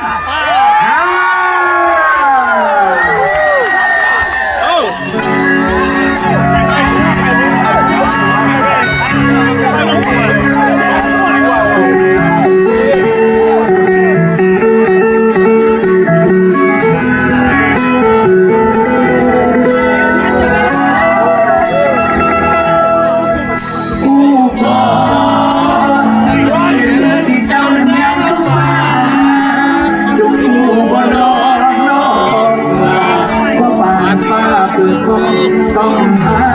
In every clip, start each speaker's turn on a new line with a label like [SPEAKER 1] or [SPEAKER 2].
[SPEAKER 1] 啊哈 อ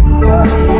[SPEAKER 1] my God.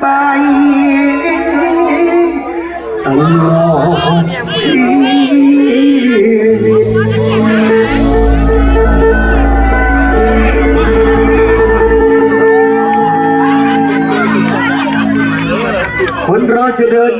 [SPEAKER 1] ไปตลอดชีวิตคนเราจะเดิน